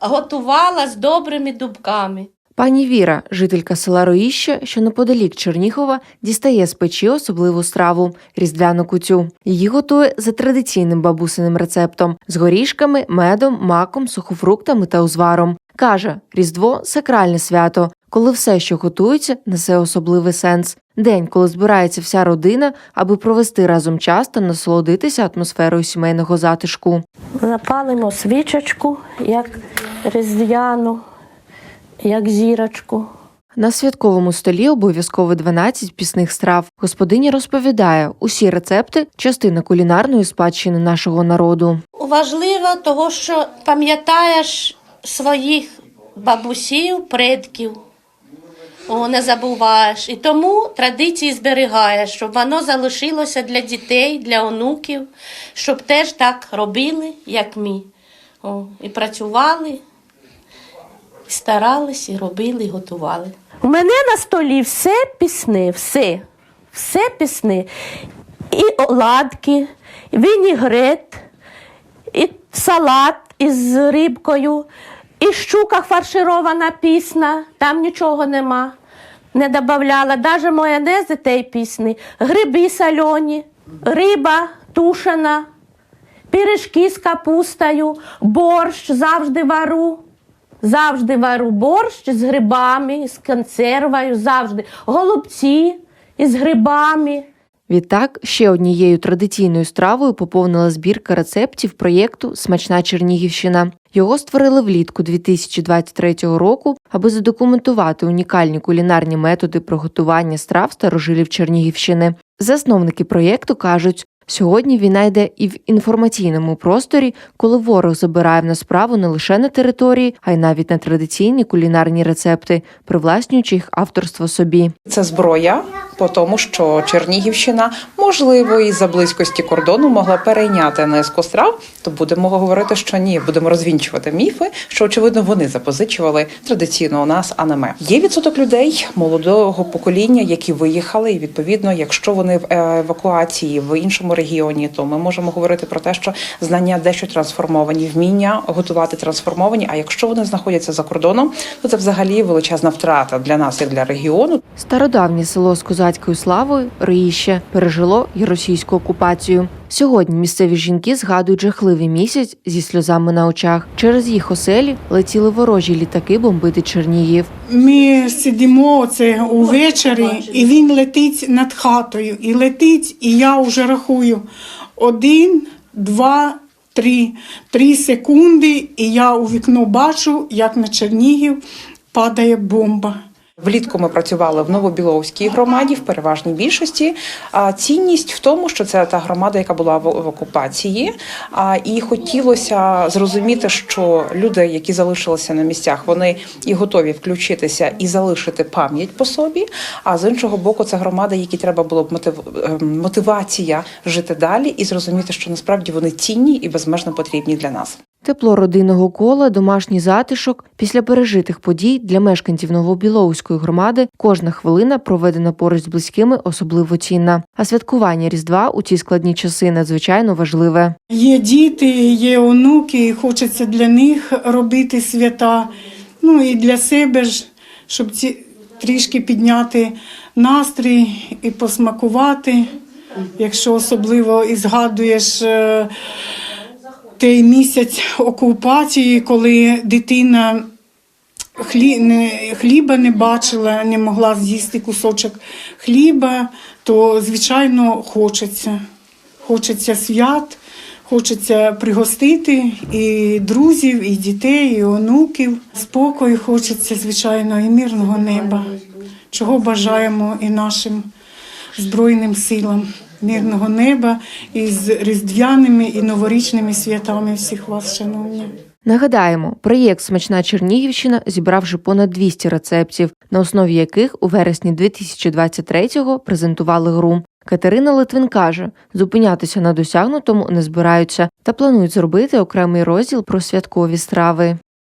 готувала з добрими дубками. Пані Віра, жителька села Роїще, що неподалік Чернігова, дістає з печі особливу страву різдвяну кутю. Її готує за традиційним бабусиним рецептом з горішками, медом, маком, сухофруктами та узваром. Каже, Різдво сакральне свято, коли все, що готується, несе особливий сенс. День, коли збирається вся родина, аби провести разом час та насолодитися атмосферою сімейного затишку. Запалимо свічечку, як різдвяну, як зірочку. На святковому столі обов'язково 12 пісних страв. Господиня розповідає, усі рецепти частина кулінарної спадщини нашого народу. Важливо того, що пам'ятаєш своїх бабусів, предків. О, не забуваєш. І тому традиції зберігаєш, щоб воно залишилося для дітей, для онуків, щоб теж так робили, як ми. О, і працювали, старались, і робили, і готували. У мене на столі все пісне, все, все пісне. І оладки, і вінігрет, і салат із рибкою, і щука фарширована пісна, там нічого нема. Не додавала, навіть майонези тієї пісні, гриби сальоні, риба тушена, пиріжки з капустою, борщ завжди вару. Завжди вару борщ з грибами, з консервою, завжди. Голубці із грибами. Відтак, ще однією традиційною стравою поповнила збірка рецептів проєкту Смачна Чернігівщина. Його створили влітку 2023 року, аби задокументувати унікальні кулінарні методи приготування страв старожилів Чернігівщини. Засновники проєкту кажуть, сьогодні війна йде і в інформаційному просторі, коли ворог забирає в нас справу не лише на території, а й навіть на традиційні кулінарні рецепти, привласнюючи їх авторство собі. Це зброя, по тому, що Чернігівщина, можливо, із за близькості кордону могла перейняти низку страв. То будемо говорити, що ні, будемо розвінчувати міфи, що очевидно вони запозичували традиційно у нас, а не ми. Є відсоток людей молодого покоління, які виїхали, і відповідно, якщо вони в евакуації в іншому регіоні, то ми можемо говорити про те, що знання дещо трансформовані, вміння готувати трансформовані. А якщо вони знаходяться за кордоном, то це взагалі величезна втрата для нас, як для регіону. Стародавнє село з козацькою славою Роїще пережило й російську окупацію. Сьогодні місцеві жінки згадують жахливий місяць зі сльозами на очах. Через їх оселі летіли ворожі літаки бомбити Чернігів. Ми сидимо оце увечері, і він летить над хатою. І летить, і я вже рахую один, два, три. Три секунди, і я у вікно бачу, як на Чернігів падає бомба. Влітку ми працювали в Новобіловській громаді в переважній більшості. А цінність в тому, що це та громада, яка була в, окупації. А і хотілося зрозуміти, що люди, які залишилися на місцях, вони і готові включитися і залишити пам'ять по собі. А з іншого боку, це громада, якій треба було б ем, мотивація жити далі і зрозуміти, що насправді вони цінні і безмежно потрібні для нас. Тепло родинного кола, домашній затишок. Після пережитих подій для мешканців Новобіловської громади кожна хвилина, проведена поруч з близькими, особливо цінна. А святкування Різдва у ці складні часи надзвичайно важливе. Є діти, є онуки, і хочеться для них робити свята. Ну і для себе ж, щоб ці трішки підняти настрій і посмакувати. Якщо особливо і згадуєш е, той місяць окупації, коли дитина хліба не бачила, не могла з'їсти кусочок хліба, то звичайно хочеться. Хочеться свят, хочеться пригостити і друзів, і дітей, і онуків. Спокою хочеться, звичайно, і мирного неба. Чого бажаємо і нашим Збройним силам. Мирного неба із різдвяними і новорічними святами всіх вас, шановні. Нагадаємо, проєкт Смачна Чернігівщина зібрав вже понад 200 рецептів, на основі яких у вересні 2023-го презентували гру. Катерина Литвин каже, зупинятися на досягнутому не збираються та планують зробити окремий розділ про святкові страви.